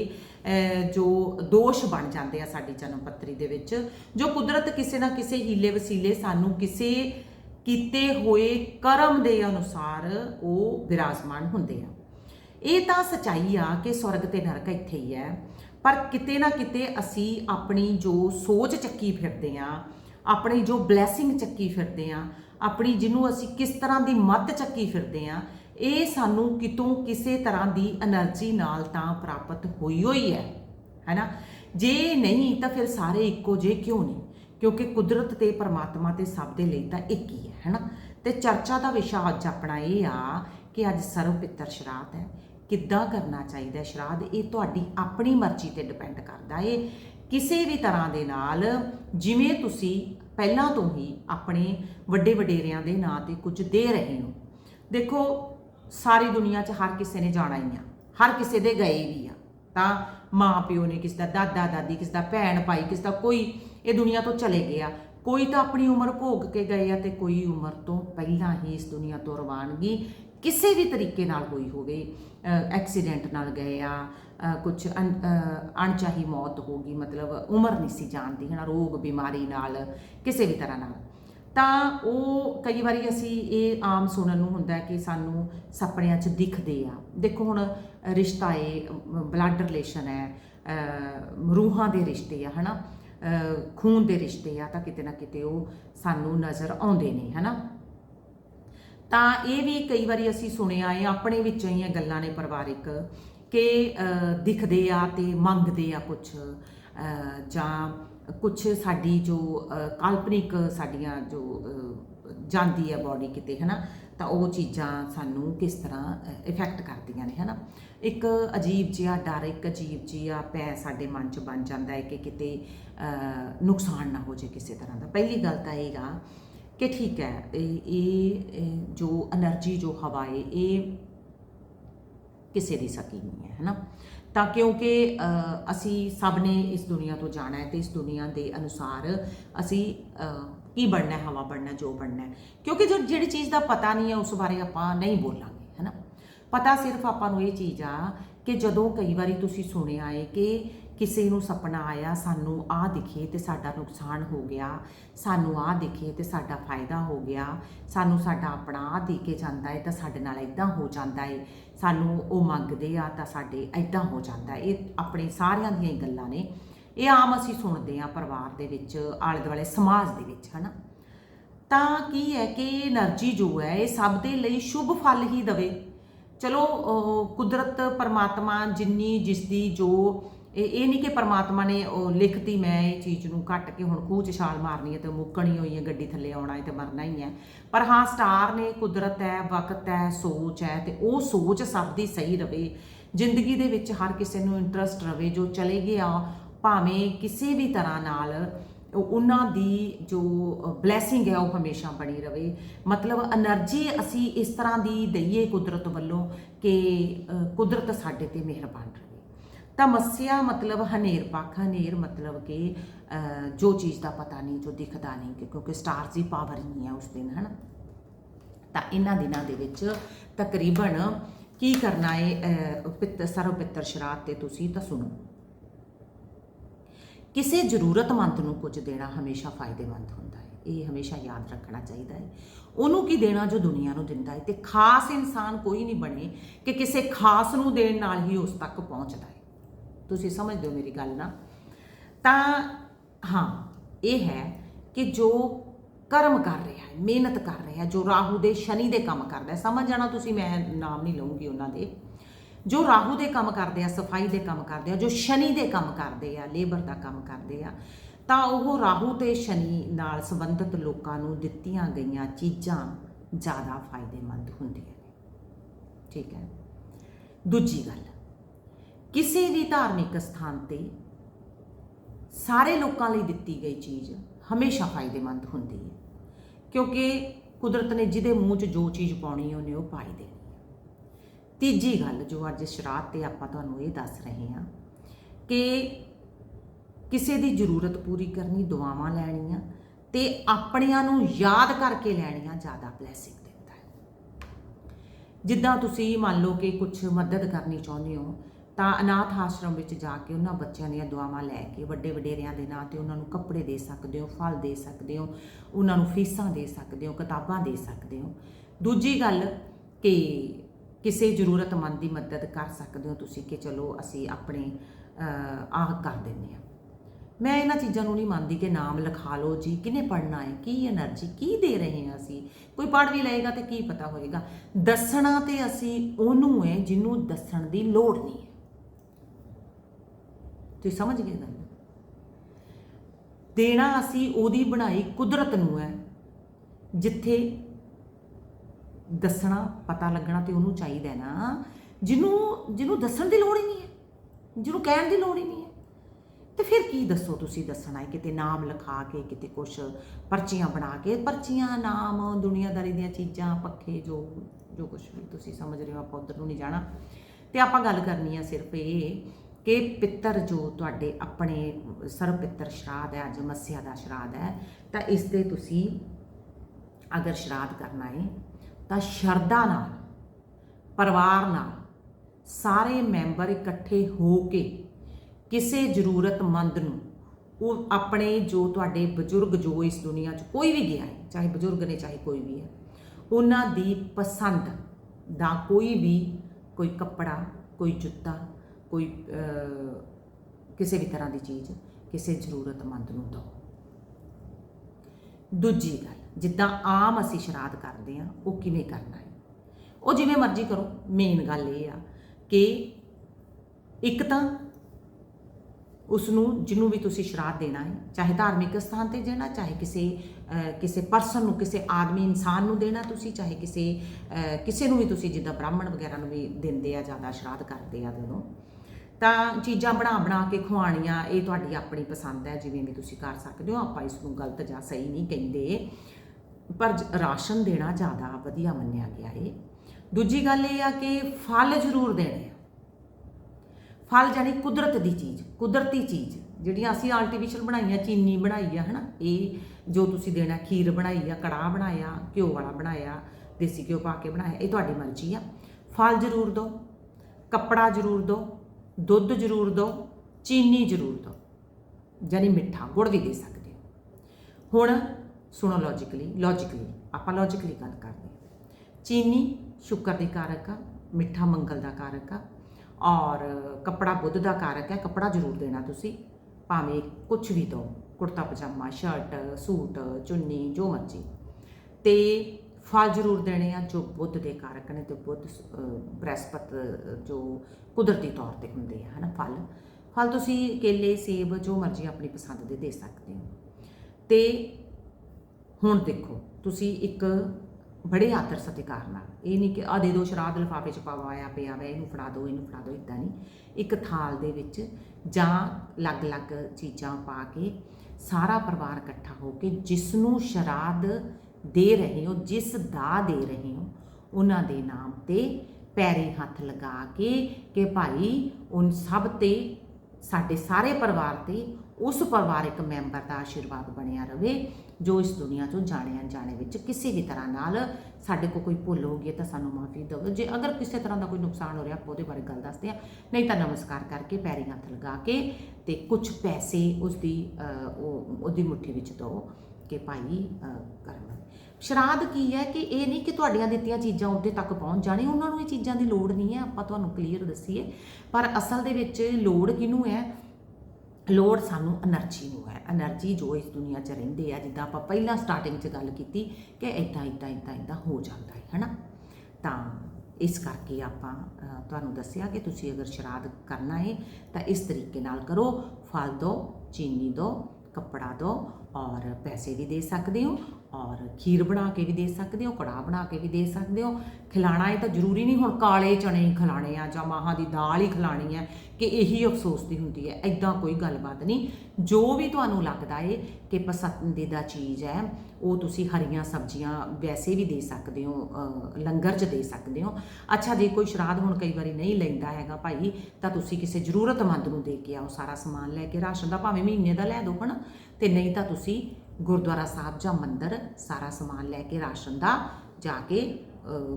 ਜੋ ਦੋਸ਼ ਬਣ ਜਾਂਦੇ ਆ ਸਾਡੀ ਜਨਮ ਪੱਤਰੀ ਦੇ ਵਿੱਚ, ਜੋ ਕੁਦਰਤ ਕਿਸੇ ਨਾ ਕਿਸੇ ਹੀਲੇ ਵਸੀਲੇ ਸਾਨੂੰ ਕਿਸੇ ਕੀਤੇ ਹੋਏ ਕਰਮ ਦੇ ਅਨੁਸਾਰ ਉਹ ਵਿਰਾਜਮਾਨ ਹੁੰਦੇ ਆ। ਇਹ ਤਾਂ ਸਚਾਈ ਆ ਕਿ ਸਵਰਗ ਤੇ ਨਰਕ ਇੱਥੇ ਹੀ ਹੈ। ਪਰ ਕਿਤੇ ਨਾ ਕਿਤੇ ਅਸੀਂ ਆਪਣੀ ਜੋ ਸੋਚ ਚੱਕੀ ਫਿਰਦੇ ਆ, ਆਪਣੀ ਜੋ ਬਲੇਸਿੰਗ ਚੱਕੀ ਫਿਰਦੇ ਆ ਆਪਣੀ ਜਿਹਨੂੰ ਅਸੀਂ ਕਿਸ ਤਰ੍ਹਾਂ ਦੀ ਮੱਤ ਚੱਕੀ ਫਿਰਦੇ ਆ ਇਹ ਸਾਨੂੰ ਕਿਤੋਂ ਕਿਸੇ ਤਰ੍ਹਾਂ ਦੀ એનર્ਜੀ ਨਾਲ ਤਾਂ ਪ੍ਰਾਪਤ ਹੋਈ ਹੋਈ ਹੈ, ਹੈਨਾ? ਜੇ ਨਹੀਂ ਤਾਂ ਫਿਰ ਸਾਰੇ ਇੱਕੋ ਜੇ ਕਿਉਂ ਨਹੀਂ ਕਿਉਂਕਿ ਕੁਦਰਤ ਤੇ ਪਰਮਾਤਮਾ ਤੇ ਸਭ ਦੇ ਲਈ ਤਾਂ ਇੱਕ ਹੀ ਹੈ, ਹੈਨਾ? ਤੇ ਚਰਚਾ ਦਾ ਵਿਸ਼ਾ ਅੱਜ ਆਪਣਾ ਇਹ ਆ ਕਿ ਅੱਜ ਸਰਵ ਪਿੱਤਰ ਸ਼ਰਾਧ ਹੈ। ਕਿੱਦਾਂ ਕਰਨਾ ਚਾਹੀਦਾ ਸ਼ਰਾਧ? ਇਹ ਤੁਹਾਡੀ ਆਪਣੀ ਮਰਜ਼ੀ ਤੇ ਡਿਪੈਂਡ ਕਰਦਾ ਹੈ ਕਿਸੇ ਵੀ ਤਰ੍ਹਾਂ ਦੇ ਨਾਲ, ਜਿਵੇਂ ਤੁਸੀਂ ਪਹਿਲਾਂ ਤੋਂ ਹੀ ਆਪਣੇ ਵੱਡੇ ਵਡੇਰਿਆਂ ਦੇ ਨਾਂ ਤੇ ਕੁਝ ਦੇ ਰਹੇ ਹੋ। ਦੇਖੋ, ਸਾਰੀ ਦੁਨੀਆ 'ਚ ਹਰ ਕਿਸੇ ਨੇ ਜਾਣਾ ਹੀ ਆ। ਹਰ ਕਿਸੇ ਦੇ ਗਏ ਵੀ ਆ। ਤਾਂ ਮਾਂ ਪਿਓ ਨੇ ਕਿਸ ਦਾ ਦਾਦਾ, ਦਾਦੀ ਕਿਸ ਦਾ ਭੈਣ ਭਾਈ ਕਿਸ ਦਾ ਕੋਈ ਇਹ ਦੁਨੀਆ ਤੋਂ ਚਲੇ ਗਿਆ। ਕੋਈ ਤਾਂ ਆਪਣੀ ਉਮਰ ਭੋਗ ਕੇ ਗਏ ਆ ਤੇ ਕੋਈ ਉਮਰ ਤੋਂ ਪਹਿਲਾਂ ਹੀ ਇਸ ਦੁਨੀਆ ਤੋਂ ਰਵਾਨਗੀ ਕਿਸੇ ਵੀ ਤਰੀਕੇ ਨਾਲ ਹੋਈ ਹੋਵੇ। ਐਕਸੀਡੈਂਟ ਨਾਲ ਗਏ ਆ ਕੁਝ ਅਣਚਾਹੀ ਮੌਤ ਹੋ ਗਈ, ਮਤਲਬ ਉਮਰ ਨਹੀਂ ਸੀ ਜਾਣਦੀ ਹੈ ਨਾ ਰੋਗ, ਬਿਮਾਰੀ ਨਾਲ, ਕਿਸੇ ਵੀ ਤਰ੍ਹਾਂ ਨਾਲ। ਤਾਂ ਉਹ ਕਈ ਵਾਰੀ ਅਸੀਂ ਇਹ ਆਮ ਸੁਣਨ ਨੂੰ ਹੁੰਦਾ ਕਿ ਸਾਨੂੰ ਸੁਪਨਿਆਂ 'ਚ ਦਿਖਦੇ ਆ। ਦੇਖੋ ਹੁਣ ਰਿਸ਼ਤਾ ਏ ਬਲੱਡ ਰਿਲੇਸ਼ਨ ਹੈ ਰੂਹਾਂ ਦੇ ਰਿਸ਼ਤੇ ਆ, ਹਨਾ, ਅਹ, ਖੂਨ ਦੇ ਰਿਸ਼ਤੇ ਆ, ਤਾਂ ਕਿਤੇ ਨਾ ਕਿਤੇ ਉਹ ਸਾਨੂੰ ਨਜ਼ਰ ਆਉਂਦੇ ਨੇ, ਹਨਾ। ਤਾਂ ਇਹ ਵੀ ਕਈ ਵਾਰੀ ਅਸੀਂ ਸੁਣਿਆ ਹੈ, ਆਪਣੇ ਵਿੱਚੋਂ ਹੀ ਇਹ ਗੱਲਾਂ ਨੇ ਪਰਿਵਾਰਿਕ ਕਿ ਦਿਖਦੇ ਆ ਤੇ ਮੰਗਦੇ ਆ ਕੁਛ ਜਾਂ ਕੁਛ ਸਾਡੀ ਜੋ ਕਾਲਪਨਿਕ ਸਾਡੀਆਂ ਜੋ ਜਾਂਦੀ ਹੈ ਬਾਡੀ ਕਿਤੇ, ਹਨਾ, ਤਾਂ ਉਹ ਚੀਜ਼ਾਂ ਸਾਨੂੰ ਕਿਸ ਤਰ੍ਹਾਂ ਇਫੈਕਟ ਕਰਦੀਆਂ ਨੇ, ਹਨਾ। ਇੱਕ ਅਜੀਬ ਜਿਹਾ ਡਰ, ਇੱਕ ਅਜੀਬ ਜਿਹਾ ਪੈ ਸਾਡੇ ਮਨ 'ਚ ਬਣ ਜਾਂਦਾ ਹੈ ਕਿ ਕਿਤੇ ਨੁਕਸਾਨ ਨਾ ਹੋ ਜੇ ਕਿਸੇ ਤਰ੍ਹਾਂ ਦਾ। ਪਹਿਲੀ ਗੱਲ ਤਾਂ ਇਹ ਗਾ ਕਿ ਠੀਕ ਹੈ, ਇਹ ਜੋ એનર્ਜੀ ਜੋ ਹਵਾ ਹੈ, ਇਹ ਕਿਸੇ ਦੀ ਸਕੀ ਨਹੀਂ ਹੈ, ਹੈਨਾ? ਤਾਂ ਕਿਉਂਕਿ ਅਸੀਂ ਸਭ ਨੇ ਇਸ ਦੁਨੀਆ ਤੋਂ ਜਾਣਾ ਹੈ ਤੇ ਇਸ ਦੁਨੀਆ ਦੇ ਅਨੁਸਾਰ ਅਸੀਂ ਕੀ ਬਣਨਾ ਹੈ, ਹਵਾ ਬਣਨਾ ਜੋ ਬਣਨਾ ਹੈ। ਕਿਉਂਕਿ ਜੋ ਜਿਹੜੀ ਚੀਜ਼ ਦਾ ਪਤਾ ਨਹੀਂ ਹੈ, ਉਸ ਬਾਰੇ ਆਪਾਂ ਨਹੀਂ ਬੋਲਾਂਗੇ, ਹੈਨਾ? ਪਤਾ ਸਿਰਫ ਆਪਾਂ ਨੂੰ ਇਹ ਚੀਜ਼ ਆ ਕਿ ਜਦੋਂ ਕਈ ਵਾਰੀ ਤੁਸੀਂ ਸੁਣਿਆ ਹੈ ਕਿ ਕਿਸੇ ਨੂੰ ਸੁਪਨਾ ਆਇਆ, ਸਾਨੂੰ ਆਹ ਦਿਖੇ ਤੇ ਸਾਡਾ ਨੁਕਸਾਨ ਹੋ ਗਿਆ, ਸਾਨੂੰ ਆਹ ਦਿਖੇ ਤੇ ਸਾਡਾ ਫਾਇਦਾ ਹੋ ਗਿਆ, ਸਾਨੂੰ ਸਾਡਾ ਆਪਣਾ ਆਹ ਦੇ ਕੇ ਜਾਂਦਾ ਹੈ ਤਾਂ ਸਾਡੇ ਨਾਲ ਇਦਾਂ ਹੋ ਜਾਂਦਾ ਹੈ ਸਾਨੂੰ ਉਹ ਮੰਗਦੇ ਆ ਤਾਂ ਸਾਡੇ ਇਦਾਂ ਹੋ ਜਾਂਦਾ ਇਹ ਆਪਣੇ ਸਾਰਿਆਂ ਦੀਆਂ ਹੀ ਗੱਲਾਂ ਨੇ। ਇਹ ਆਮ ਅਸੀਂ ਸੁਣਦੇ ਆ ਪਰਿਵਾਰ ਦੇ ਵਿੱਚ ਆਲੇ ਦੁਆਲੇ ਸਮਾਜ ਦੇ ਵਿੱਚ, ਹਨਾ? ਤਾਂ ਕੀ ਹੈ ਕਿ એનર્ਜੀ ਜੋ ਹੈ, ਇਹ ਸਭ ਦੇ ਲਈ ਸ਼ੁਭ ਫਲ ਹੀ ਦਵੇ। ਚਲੋ ਕੁਦਰਤ ਪਰਮਾਤਮਾ ਜਿੰਨੀ ਜਿਸ ਦੀ ਜੋ ਇਹ ਇਹ ਨਹੀਂ ਕਿ ਪਰਮਾਤਮਾ ਨੇ ਉਹ ਲਿਖਤੀ ਮੈਂ ਇਹ ਚੀਜ਼ ਨੂੰ ਕੱਟ ਕੇ ਹੁਣ ਖੂਹ 'ਚ ਛਾਲ ਮਾਰਨੀ ਹੈ ਤੇ ਮੁੱਕਣੀ ਹੋਈ ਹੈ, ਗੱਡੀ ਥੱਲੇ ਆਉਣਾ ਹੈ ਤੇ ਮਰਨਾ ਹੀ ਹੈ। ਪਰ ਹਾਂ, ਸਟਾਰ ਨੇ ਕੁਦਰਤ ਹੈ, ਵਕਤ ਹੈ, ਸੋਚ ਹੈ ਤੇ ਉਹ ਸੋਚ ਸਭ ਦੀ ਸਹੀ ਰਵੇ। ਜ਼ਿੰਦਗੀ ਦੇ ਵਿੱਚ ਹਰ ਕਿਸੇ ਨੂੰ ਇੰਟਰਸਟ ਰਵੇ, ਜੋ ਚਲੇ ਗਿਆ ਭਾਵੇਂ ਕਿਸੇ ਵੀ ਤਰ੍ਹਾਂ ਨਾਲ ਉਹਨਾਂ ਦੀ ਜੋ ਬਲੇਸਿੰਗ ਹੈ ਉਹ ਹਮੇਸ਼ਾ ਬਣੀ ਰਵੇ। ਮਤਲਬ એનર્ਜੀ ਅਸੀਂ ਇਸ ਤਰ੍ਹਾਂ ਦੀ ਦਈਏ ਕੁਦਰਤ ਵੱਲੋਂ ਕਿ ਕੁਦਰਤ ਸਾਡੇ ਤੇ ਮਿਹਰਬਾਨ ਰਹੇ ਤਾਂ ਮੱਸਿਆ ਮਤਲਬ ਹਨੇਰ, ਪੱਖ ਹਨੇਰ ਮਤਲਬ ਕਿ ਜੋ ਚੀਜ਼ ਦਾ ਪਤਾ ਨਹੀਂ, ਜੋ ਦਿਖਦਾ ਨਹੀਂ ਕਿ- ਕਿਉਂਕਿ ਸਟਾਰਸ ਦੀ ਪਾਵਰ ਨਹੀਂ ਹੈ ਉਸ ਦਿਨ, ਹਨਾ? ਤਾਂ ਇਹਨਾਂ ਦਿਨਾਂ ਦੇ ਵਿੱਚ ਤਕਰੀਬਨ ਕੀ ਕਰਨਾ ਹੈ ਪਿੱਤਰ ਸਰਵ ਪਿੱਤਰ ਸ਼ਰਾਧ ਤੇ ਤੁਸੀਂ ਤਾਂ ਸੁਣੋ। ਕਿਸੇ ਜ਼ਰੂਰਤਮੰਦ ਨੂੰ ਕੁਝ ਦੇਣਾ ਹਮੇਸ਼ਾ ਫਾਇਦੇਮੰਦ ਹੁੰਦਾ ਹੈ ਇਹ ਹਮੇਸ਼ਾ ਯਾਦ ਰੱਖਣਾ ਚਾਹੀਦਾ ਹੈ ਉਹਨੂੰ ਕੀ ਦੇਣਾ ਜੋ ਦੁਨੀਆ ਨੂੰ ਦਿੰਦਾ ਹੈ ਤੇ ਖਾਸ ਇਨਸਾਨ ਕੋਈ ਨਹੀਂ ਬਣੇ ਕਿ ਕਿਸੇ ਖਾਸ ਨੂੰ ਦੇਣ ਨਾਲ ਹੀ ਉਸ ਤੱਕ ਪਹੁੰਚਦਾ ਹੈ ਤੁਸੀਂ ਸਮਝਦੇ ਹੋ ਮੇਰੀ ਗੱਲ ਨਾ। ਤਾਂ ਹਾਂ, ਇਹ ਹੈ ਕਿ ਜੋ ਕਰਮ ਕਰ ਰਿਹਾ ਹੈ, ਮਿਹਨਤ ਕਰ ਰਿਹਾ ਹੈ, ਜੋ ਰਾਹੂ ਦੇ ਸ਼ਨੀ ਦੇ ਕੰਮ ਕਰਦਾ ਹੈ, ਸਮਝ ਜਾਣਾ ਤੁਸੀਂ, ਮੈਂ ਨਾਮ ਨਹੀਂ ਲਵਾਂਗੀ ਉਹਨਾਂ ਦੇ। ਜੋ ਰਾਹੂ ਦੇ ਕੰਮ ਕਰਦੇ ਆ, ਸਫ਼ਾਈ ਦੇ ਕੰਮ ਕਰਦੇ ਆ, ਜੋ ਸ਼ਨੀ ਦੇ ਕੰਮ ਕਰਦੇ ਆ, ਲੇਬਰ ਦਾ ਕੰਮ ਕਰਦੇ ਆ, ਤਾਂ ਉਹ ਰਾਹੂ ਤੇ ਸ਼ਨੀ ਨਾਲ ਸੰਬੰਧਿਤ ਲੋਕਾਂ ਨੂੰ ਦਿੱਤੀਆਂ ਗਈਆਂ ਚੀਜ਼ਾਂ ਜ਼ਿਆਦਾ ਫਾਇਦੇਮੰਦ ਹੁੰਦੀਆਂ ਨੇ। ਠੀਕ ਹੈ। ਦੂਜੀ ਗੱਲ ਕਿਸੇ ਵੀ ਧਾਰਮਿਕ ਸਥਾਨ ਤੇ ਸਾਰੇ ਲੋਕਾਂ ਲਈ ਦਿੱਤੀ ਗਈ ਚੀਜ਼ ਹਮੇਸ਼ਾ ਫਾਇਦੇਮੰਦ ਹੁੰਦੀ ਹੈ। ਕਿਉਂਕਿ ਕੁਦਰਤ ਨੇ ਜਿਹਦੇ ਮੂੰਹ 'ਚ ਜੋ ਚੀਜ਼ ਪਾਉਣੀ ਉਹਨੇ ਉਹ ਪਾਈ ਦੇਣੀ ਹੈ। ਤੀਜੀ ਗੱਲ ਜੋ ਅੱਜ ਸ਼ਰਾਧ ਤੇ ਆਪਾਂ ਤੁਹਾਨੂੰ ਇਹ ਦੱਸ ਰਹੇ ਹਾਂ ਕਿ ਕਿਸੇ ਦੀ ਜ਼ਰੂਰਤ ਪੂਰੀ ਕਰਨੀ, ਦੁਆਵਾਂ ਲੈਣੀਆਂ ਤੇ ਆਪਣਿਆਂ ਨੂੰ ਯਾਦ ਕਰਕੇ ਲੈਣੀਆਂ ਜ਼ਿਆਦਾ ਬਲੇਸਿੰਗ ਦਿੰਦਾ ਹੈ। ਜਿੱਦਾਂ ਤੁਸੀਂ ਮੰਨ ਲਓ ਕਿ ਕੁਝ ਮਦਦ ਕਰਨੀ ਚਾਹੁੰਦੇ ਹੋ ਤਾਂ ਅਨਾਥ ਆਸ਼ਰਮ ਵਿੱਚ ਜਾ ਕੇ ਉਹਨਾਂ ਬੱਚਿਆਂ ਦੀਆਂ ਦੁਆਵਾਂ ਲੈ ਕੇ, ਵੱਡੇ ਵਡੇਰਿਆਂ ਦੇ ਨਾਂ ਤੇ ਉਹਨਾਂ ਨੂੰ ਕੱਪੜੇ ਦੇ ਸਕਦੇ ਹੋ, ਫਲ ਦੇ ਸਕਦੇ ਹੋ, ਉਹਨਾਂ ਨੂੰ ਫੀਸਾਂ ਦੇ ਸਕਦੇ ਹੋ, ਕਿਤਾਬਾਂ ਦੇ ਸਕਦੇ ਹੋ। ਦੂਜੀ ਗੱਲ ਕਿ ਕਿਸੇ ਜ਼ਰੂਰਤਮੰਦ ਦੀ ਮਦਦ ਕਰ ਸਕਦੇ ਹੋ ਤੁਸੀਂ ਕਿ ਚਲੋ ਅਸੀਂ ਆਪਣੇ ਆਹ ਕਰ ਦਿੰਦੇ ਹਾਂ। ਮੈਂ ਇਹਨਾਂ ਚੀਜ਼ਾਂ ਨੂੰ ਨਹੀਂ ਮੰਨਦੀ ਕਿ ਨਾਮ ਲਿਖਾ ਲਓ ਜੀ ਕਿਨੇ ਪੜਨਾ ਹੈ, ਕੀ એનર્ਜੀ, ਕੀ ਦੇ ਰਹੇ ਹਾਂ ਅਸੀਂ? ਕੋਈ ਪੜ ਵੀ ਲਏਗਾ ਤੇ ਕੀ ਪਤਾ ਹੋਏਗਾ। ਦੱਸਣਾ ਤੇ ਅਸੀਂ ਉਹਨੂੰ ਹੈ ਜਿਹਨੂੰ ਦੱਸਣ ਦੀ ਲੋੜ ਨਹੀਂ ਹੈ। ਤੁਸੀਂ ਸਮਝ ਗਏ ਗੱਲ ਦੇਣਾ ਅਸੀਂ ਉਹਦੀ ਬਣਾਈ ਕੁਦਰਤ ਨੂੰ ਹੈ, ਜਿੱਥੇ ਦੱਸਣਾ, ਪਤਾ ਲੱਗਣਾ ਤੇ ਉਹਨੂੰ ਚਾਹੀਦਾ ਨਾ। ਜਿਹਨੂੰ ਜਿਹਨੂੰ ਦੱਸਣ ਦੀ ਲੋੜ ਹੀ ਨਹੀਂ ਹੈ, ਜਿਹਨੂੰ ਕਹਿਣ ਦੀ ਲੋੜ ਹੀ ਨਹੀਂ ਹੈ। ਤੇ ਫਿਰ ਕੀ ਦੱਸੋ ਤੁਸੀਂ ਦੱਸਣਾ ਹੈ? ਕਿਤੇ ਨਾਮ ਲਿਖਾ ਕੇ, ਕਿਤੇ ਕੁਛ ਪਰਚੀਆਂ ਬਣਾ ਕੇ, ਪਰਚੀਆਂ, ਨਾਮ, ਦੁਨੀਆਦਾਰੀ ਦੀਆਂ ਚੀਜ਼ਾਂ, ਪੱਖੇ, ਜੋ ਜੋ ਕੁਛ ਵੀ ਤੁਸੀਂ ਸਮਝ ਰਹੇ ਹੋ, ਆਪਾਂ ਉਧਰ ਨੂੰ ਨਹੀਂ ਜਾਣਾ। ਤੇ ਆਪਾਂ ਗੱਲ ਕਰਨੀ ਆ ਸਿਰਫ ਇਹ ਕਿ ਪਿੱਤਰ ਜੋ ਤੁਹਾਡੇ ਆਪਣੇ ਸਰਬ ਪਿੱਤਰ ਸ਼ਰਾਧ ਹੈ, ਅੱਜ ਮੱਸਿਆ ਦਾ ਸ਼ਰਾਧ ਹੈ, ਤਾਂ ਇਸ ਦੇ ਤੁਸੀਂ ਅਗਰ ਸ਼ਰਾਧ ਕਰਨਾ ਹੈ, ਤਾਂ ਸ਼ਰਧਾ ਨਾਲ, ਪਰਿਵਾਰ ਨਾਲ ਸਾਰੇ ਮੈਂਬਰ ਇਕੱਠੇ ਹੋ ਕੇ ਕਿਸੇ ਜ਼ਰੂਰਤਮੰਦ ਨੂੰ, ਉਹ ਆਪਣੇ ਜੋ ਤੁਹਾਡੇ ਬਜ਼ੁਰਗ ਜੋ ਇਸ ਦੁਨੀਆ 'ਚ ਕੋਈ ਵੀ ਗਿਆ ਹੈ, ਚਾਹੇ ਬਜ਼ੁਰਗ ਨੇ, ਚਾਹੇ ਕੋਈ ਵੀ ਹੈ, ਉਹਨਾਂ ਦੀ ਪਸੰਦ ਦਾ ਕੋਈ ਵੀ ਕੋਈ ਕੱਪੜਾ, ਕੋਈ ਜੁੱਤਾ ਕੋਈ ਕਿਸੇ ਵੀ ਤਰ੍ਹਾਂ ਦੀ ਚੀਜ਼ ਕਿਸੇ ਜ਼ਰੂਰਤਮੰਦ ਨੂੰ ਦਿਓ। ਦੂਜੀ ਗੱਲ, ਜਿੱਦਾਂ ਆਮ ਅਸੀਂ ਸ਼ਰਾਧ ਕਰਦੇ ਆ ਉਹ ਕਿਵੇਂ ਕਰਨਾ ਹੈ? ਉਹ ਜਿਵੇਂ ਮਰਜ਼ੀ ਕਰੋ ਮੇਨ ਗੱਲ ਇਹ ਆ ਕਿ ਇੱਕ ਤਾਂ ਉਸ ਨੂੰ ਜਿਹਨੂੰ ਵੀ ਤੁਸੀਂ ਸ਼ਰਾਧ ਦੇਣਾ ਹੈ, ਚਾਹੇ ਧਾਰਮਿਕ ਸਥਾਨ ਤੇ ਦੇਣਾ, ਚਾਹੇ ਕਿਸੇ ਕਿਸੇ ਪਰਸਨ ਨੂੰ, ਕਿਸੇ ਆਦਮੀ ਇਨਸਾਨ ਨੂੰ ਦੇਣਾ ਤੁਸੀਂ, ਚਾਹੇ ਕਿਸੇ ਕਿਸੇ ਨੂੰ ਵੀ ਤੁਸੀਂ ਜਿੱਦਾਂ ਬ੍ਰਾਹਮਣ ਵਗੈਰਾ ਨੂੰ ਵੀ ਦਿੰਦੇ ਆ, ਜ਼ਿਆਦਾ ਸ਼ਰਾਧ ਕਰਦੇ ਆ ਜਦੋਂ ਤਾਂ ਚੀਜ਼ਾਂ ਬਣਾ ਬਣਾ ਕੇ ਖਵਾਣੀਆਂ ਇਹ ਤੁਹਾਡੀ ਆਪਣੀ ਪਸੰਦ ਹੈ, ਜਿਵੇਂ ਵੀ ਤੁਸੀਂ ਕਰ ਸਕਦੇ ਹੋ। ਆਪਾਂ ਇਸ ਨੂੰ ਗਲਤ ਜਾਂ ਸਹੀ ਨਹੀਂ ਕਹਿੰਦੇ। ਪਰ ਰਾਸ਼ਨ ਦੇਣਾ ਜ਼ਿਆਦਾ ਵਧੀਆ ਮੰਨਿਆ ਗਿਆ ਏ ਦੂਜੀ ਗੱਲ ਇਹ ਆ ਕਿ ਫਲ ਜ਼ਰੂਰ ਦੇਣੇ ਆ। ਫਲ ਜਾਨੀ ਕੁਦਰਤ ਦੀ ਚੀਜ਼, ਕੁਦਰਤੀ ਚੀਜ਼। ਜਿਹੜੀਆਂ ਅਸੀਂ ਆਰਟੀਫੀਸ਼ੀਅਲ ਬਣਾਈਆਂ, ਚੀਨੀ ਬਣਾਈ ਆ, ਹਨਾ? ਇਹ ਜੋ ਤੁਸੀਂ ਦੇਣਾ, ਖੀਰ ਬਣਾਈ ਆ, ਕੜਾਹ ਬਣਾਇਆ, ਘਿਓ ਵਾਲਾ ਬਣਾਇਆ, ਦੇਸੀ ਘਿਓ ਪਾ ਕੇ ਬਣਾਇਆ, ਇਹ ਤੁਹਾਡੀ ਮਰਜ਼ੀ ਆ। ਫਲ ਜ਼ਰੂਰ ਦਿਓ। ਕੱਪੜਾ ਜ਼ਰੂਰ ਦਿਓ। ਦੁੱਧ ਜ਼ਰੂਰ ਦਿਓ ਚੀਨੀ ਜ਼ਰੂਰ ਦਿਓ ਜਾਨੀ ਮਿੱਠਾ ਗੁੜ ਵੀ ਦੇ ਸਕਦੇ ਹੋ। ਹੁਣ ਸੁਣੋ ਲੌਜੀਕਲੀ ਲੌਜੀਕਲੀ ਆਪਾਂ ਲੌਜੀਕਲੀ ਗੱਲ ਕਰਦੇ ਹਾਂ। ਚੀਨੀ ਸ਼ੁਕਰ ਦੇ ਕਾਰਕ ਆ, ਮਿੱਠਾ ਮੰਗਲ ਦਾ ਕਾਰਕ ਆ, ਔਰ ਕੱਪੜਾ ਬੁੱਧ ਦਾ ਕਾਰਕ ਹੈ, ਕੱਪੜਾ ਜ਼ਰੂਰ ਦੇਣਾ ਤੁਸੀਂ, ਭਾਵੇਂ ਕੁਝ ਵੀ ਦੋ, ਕੁੜਤਾ ਪਜਾਮਾ ਸ਼ਰਟ ਸੂਟ, ਚੁੰਨੀ, ਜੋ ਮਰਜ਼ੀ। ਤੇ ਫਲ ਜ਼ਰੂਰ ਦੇਣੇ ਆ ਜੋ ਬੁੱਧ ਦੇ ਕਾਰਕ ਨੇ ਤੇ ਬੁੱਧ ਬ੍ਰਹਿਸਪਤ ਜੋ ਕੁਦਰਤੀ ਤੌਰ ਤੇ ਹੁੰਦੇ ਆ, ਹਨਾ, ਫਲ। ਫਲ ਤੁਸੀਂ ਕੇਲੇ, ਸੇਬ, ਜੋ ਮਰਜ਼ੀ ਆਪਣੀ ਪਸੰਦ ਦੇ ਦੇ ਸਕਦੇ ਹੋ। ਤੇ ਹੁਣ ਦੇਖੋ, ਤੁਸੀਂ ਇੱਕ ਬੜੇ ਆਦਰ ਸਤਿਕਾਰ ਨਾਲ, ਇਹ ਨਹੀਂ ਕਿ ਆ ਦੇ ਦੋ ਸ਼ਰਾਧ ਲਿਫਾਫੇ ਚ ਪਵਾਇਆ ਪਿਆ ਵਾ, ਇਹਨੂੰ ਫੜਾ ਦਿਓ ਇਹਨੂੰ ਫੜਾ ਦਿਓ ਇਦਾਂ ਨਹੀਂ। ਇੱਕ ਥਾਲ ਦੇ ਵਿੱਚ ਜਾਂ ਅਲੱਗ-ਅਲੱਗ ਚੀਜ਼ਾਂ ਪਾ ਕੇ ਸਾਰਾ ਪਰਿਵਾਰ ਇਕੱਠਾ ਹੋ ਕੇ ਜਿਸ ਨੂੰ ਸ਼ਰਾਧ ਦੇ ਰਹੇ ਹੋ, ਜਿਸ ਦਾ ਦੇ ਰਹੇ ਹੋ, ਉਹਨਾਂ ਦੇ ਨਾਮ ਤੇ ਪੈਰੇ ਹੱਥ ਲਗਾ ਕੇ ਕਿ ਭਾਈ ਉਨ ਸਭ ਤੇ, ਸਾਡੇ ਸਾਰੇ ਪਰਿਵਾਰ ਤੇ ਉਸ ਪਰਿਵਾਰਕ ਮੈਂਬਰ ਦਾ ਆਸ਼ੀਰਵਾਦ ਬਣਿਆ ਰਵੇ, ਜੋ ਇਸ ਦੁਨੀਆ ਤੋਂ ਜਾਣੇ ਅਣਜਾਣੇ ਵਿੱਚ ਕਿਸੇ ਵੀ ਤਰ੍ਹਾਂ ਨਾਲ ਸਾਡੇ ਕੋ ਕੋਈ ਭੁੱਲ ਹੋ ਗਈ ਹੈ ਤਾਂ ਸਾਨੂੰ ਮਾਫੀ ਦਿਓ ਜੇ ਅਗਰ ਕਿਸੇ ਤਰ੍ਹਾਂ ਦਾ ਕੋਈ ਨੁਕਸਾਨ ਹੋ ਰਿਹਾ, ਆਪਾਂ ਉਹਦੇ ਬਾਰੇ ਗੱਲ ਦੱਸਦੇ ਆ ਨਹੀਂ ਤਾਂ ਨਮਸਕਾਰ ਕਰਕੇ ਪੈਰੀ ਹੱਥ ਲਗਾ ਕੇ ਤੇ ਕੁਝ ਪੈਸੇ ਉਸ ਦੀ ਉਹਦੀ ਮੁੱਠੀ ਵਿੱਚ ਦਿਓ ਕਿ ਭਾਈ ਕਰਮ ਸ਼ਰਾਧ ਕੀ ਹੈ ਕਿ ਇਹ ਨਹੀਂ ਕਿ ਤੁਹਾਡੀਆਂ ਦਿੱਤੀਆਂ ਚੀਜ਼ਾਂ ਉੱਥੇ ਤੱਕ ਪਹੁੰਚ ਜਾਣੇ, ਉਹਨਾਂ ਨੂੰ ਇਹ ਚੀਜ਼ਾਂ ਦੀ ਲੋੜ ਨਹੀਂ ਹੈ, ਆਪਾਂ ਤੁਹਾਨੂੰ ਕਲੀਅਰ ਦੱਸੀਏ। ਪਰ ਅਸਲ ਦੇ ਵਿੱਚ ਲੋੜ ਕਿਹਨੂੰ ਹੈ? ਲੋੜ ਸਾਨੂੰ એનર્ਜੀ ਨੂੰ ਹੈ। એનર્ਜੀ ਜੋ ਇਸ ਦੁਨੀਆ 'ਚ ਰਹਿੰਦੇ ਆ, ਜਿੱਦਾਂ ਆਪਾਂ ਪਹਿਲਾਂ ਸਟਾਰਟਿੰਗ 'ਚ ਗੱਲ ਕੀਤੀ ਕਿ ਇਦਾਂ ਇਦਾਂ ਇਦਾਂ ਇਦਾਂ ਹੋ ਜਾਂਦਾ ਹੈ, ਹਨਾ? ਤਾਂ ਇਸ ਕਰਕੇ ਆਪਾਂ ਤੁਹਾਨੂੰ ਦੱਸਿਆ ਕਿ ਤੁਸੀਂ ਅਗਰ ਸ਼ਰਾਧ ਕਰਨਾ ਹੈ, ਤਾਂ ਇਸ ਤਰੀਕੇ ਨਾਲ ਕਰੋ। ਫਲ ਦੋ, ਚੀਨੀ ਦੋ, ਕੱਪੜਾ ਦੋ ਔਰ ਪੈਸੇ ਵੀ ਦੇ ਸਕਦੇ ਹੋ। ਔਰ ਖੀਰ ਬਣਾ ਕੇ ਵੀ ਦੇ ਸਕਦੇ ਹੋ, ਕੜਾਹ ਬਣਾ ਕੇ ਵੀ ਦੇ ਸਕਦੇ ਹੋ। ਖਿਲਾਣਾ ਇਹ ਤਾਂ ਜ਼ਰੂਰੀ ਨਹੀਂ, ਹੁਣ ਕਾਲੇ ਚਣੇ ਹੀ ਖਿਲਾਣੇ ਆ ਜਾਂ ਮਾਹਾਂ ਦੀ ਦਾਲ ਹੀ ਖਿਲਾਣੀ ਹੈ ਕਿ ਇਹੀ ਅਫਸੋਸ ਦੀ ਹੁੰਦੀ ਹੈ ਐਦਾਂ ਕੋਈ ਗੱਲਬਾਤ ਨਹੀਂ। ਜੋ ਵੀ ਤੁਹਾਨੂੰ ਲੱਗਦਾ ਏ ਕਿ ਪਸੰਦੀਦਾ ਚੀਜ਼ ਹੈ, ਉਹ ਤੁਸੀਂ ਹਰੀਆਂ ਸਬਜ਼ੀਆਂ ਵੈਸੇ ਵੀ ਦੇ ਸਕਦੇ ਹੋ ਲੰਗਰ 'ਚ ਦੇ ਸਕਦੇ ਹੋ। ਅੱਛਾ, ਜੇ ਕੋਈ ਸ਼ਰਾਧ ਹੁਣ ਕਈ ਵਾਰੀ ਨਹੀਂ ਲੈਂਦਾ ਹੈਗਾ ਭਾਈ, ਤਾਂ ਤੁਸੀਂ ਕਿਸੇ ਜ਼ਰੂਰਤਮੰਦ ਨੂੰ ਦੇ ਕੇ ਆਓ, ਸਾਰਾ ਸਮਾਨ ਲੈ ਕੇ, ਰਾਸ਼ਨ ਦਾ ਭਾਵੇਂ ਮਹੀਨੇ ਦਾ ਲੈ ਦਿਓ ਹਨਾ। ਤੇ ਨਹੀਂ ਤਾਂ ਤੁਸੀਂ ਗੁਰਦੁਆਰਾ ਸਾਹਿਬ ਜਾਂ ਮੰਦਿਰ ਸਾਰਾ ਸਮਾਨ ਲੈ ਕੇ ਰਾਸ਼ਨ ਦਾ ਜਾ ਕੇ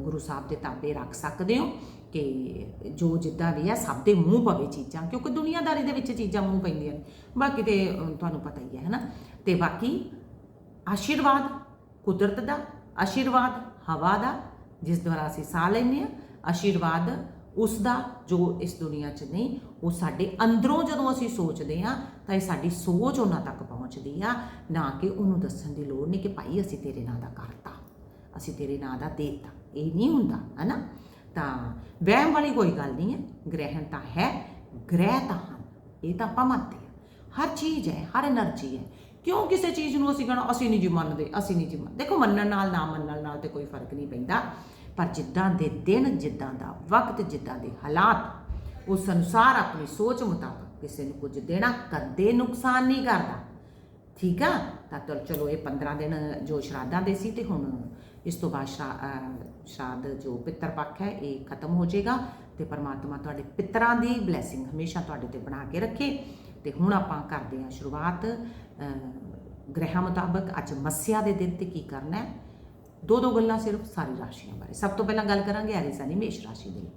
ਗੁਰੂ ਸਾਹਿਬ ਦੇ ਤਾਬੇ ਰੱਖ ਸਕਦੇ ਹੋ ਕਿ ਜੋ ਜਿੱਦਾਂ ਵੀ ਹੈ ਸਭ ਦੇ ਮੂੰਹ ਪਵੇ ਚੀਜ਼ਾਂ, ਕਿਉਂਕਿ ਦੁਨੀਆਦਾਰੀ ਦੇ ਵਿੱਚ ਚੀਜ਼ਾਂ ਮੂੰਹ ਪੈਂਦੀਆਂ ਨੇ। ਬਾਕੀ ਤੇ ਤੁਹਾਨੂੰ ਪਤਾ ਹੀ ਹੈ, ਹਨਾ? ਤੇ ਬਾਕੀ ਆਸ਼ੀਰਵਾਦ, ਕੁਦਰਤ ਦਾ ਆਸ਼ੀਰਵਾਦ, ਹਵਾ ਦਾ, ਜਿਸ ਦੁਆਰਾ ਅਸੀਂ ਸਾਹ ਲੈਂਦੇ ਹਾਂ, ਆਸ਼ੀਰਵਾਦ ਉਸ ਦਾ ਜੋ ਇਸ ਦੁਨੀਆ 'ਚ ਨਹੀਂ, ਉਹ ਸਾਡੇ ਅੰਦਰੋਂ ਜਦੋਂ ਅਸੀਂ ਸੋਚਦੇ ਆ ਤਾਂ ਇਹ ਸਾਡੀ ਸੋਚ ਉਹਨਾਂ ਤੱਕ ਪਹੁੰਚਦੀ ਆ, ਨਾ ਕਿ ਉਹਨੂੰ ਦੱਸਣ ਦੀ ਲੋੜ ਨਹੀਂ ਕਿ ਭਾਈ ਅਸੀਂ ਤੇਰੇ ਨਾਂ ਦਾ ਕਰਤਾ, ਅਸੀਂ ਤੇਰੇ ਨਾਂ ਦਾ ਦੇਤਾ। ਇਹ ਨਹੀਂ ਹੁੰਦਾ, ਹਨਾ? ਤਾਂ ਵਹਿਮ ਵਾਲੀ ਕੋਈ ਗੱਲ ਨਹੀਂ ਹੈ, ਗ੍ਰਹਿਣ ਤਾਂ ਹੈ, ਗ੍ਰਹਿ ਤਾਂ ਹਨ, ਇਹ ਤਾਂ ਆਪਾਂ ਮੰਨਦੇ ਹਾਂ। ਹਰ ਚੀਜ਼ ਹੈ, ਹਰ એનર્ਜੀ ਹੈ। ਕਿਉਂ ਕਿਸੇ ਚੀਜ਼ ਨੂੰ ਅਸੀਂ ਕਹਣਾ, ਅਸੀਂ ਨਹੀਂ ਜੀ ਮੰਨਦੇ, ਅਸੀਂ ਨਹੀਂ ਜੀ ਮੰਨਦੇ ਦੇਖੋ ਮੰਨਣ ਨਾਲ, ਨਾ ਮੰਨਣ ਨਾਲ ਤੇ ਕੋਈ ਫ਼ਰਕ ਨਹੀਂ ਪੈਂਦਾ। ਪਰ ਜਿੱਦਾਂ ਦੇ ਦਿਨ ਜਿੱਦਾਂ ਦਾ ਵਕਤ ਜਿੱਦਾਂ ਦੇ ਹਾਲਾਤ ਉਸ ਅਨੁਸਾਰ ਆਪਣੀ ਸੋਚ ਮੁਤਾਬਕ ਕਿਸੇ ਨੂੰ ਕੁਝ ਦੇਣਾ ਕਦੇ ਨੁਕਸਾਨ ਨਹੀਂ ਕਰਦਾ। ਠੀਕ ਆ? ਤਾਂ ਚਲੋ ਇਹ 15 ਦਿਨ ਜੋ ਸ਼ਰਾਧਾਂ ਦੇ ਸੀ ਤੇ ਹੁਣ ਇਸ ਤੋਂ ਬਾਅਦ ਸ਼ਰਾ- ਸ਼ਰਾਧ ਜੋ ਪਿੱਤਰ ਪੱਖ ਹੈ ਇਹ ਖਤਮ ਹੋ ਜਾਏਗਾ ਤੇ ਪਰਮਾਤਮਾ ਤੁਹਾਡੇ ਪਿੱਤਰਾਂ ਦੀ ਬਲੇਸਿੰਗ ਹਮੇਸ਼ਾ ਤੁਹਾਡੇ ਤੇ ਬਣਾ ਕੇ ਰੱਖੇ। ਤੇ ਹੁਣ ਆਪਾਂ ਕਰਦੇ ਹਾਂ ਸ਼ੁਰੂਆਤ ਅਹ, ਮੁਤਾਬਕ ਅੱਜ ਮੱਸਿਆ ਦੇ ਦਿਨ ਤੇ ਕੀ ਕਰਨਾ ਹੈ? ਦੋ ਦੋ ਗੱਲਾਂ ਸਿਰਫ ਸਾਰੀ ਰਾਸ਼ੀਆਂ ਬਾਰੇ। ਸਭ ਤੋਂ ਪਹਿਲਾਂ ਗੱਲ ਕਰਾਂਗੇ ਐਰੀਜ਼ਾਨੀ ਮੇਸ਼ ਰਾਸ਼ੀ ਦੇ ਲਈ।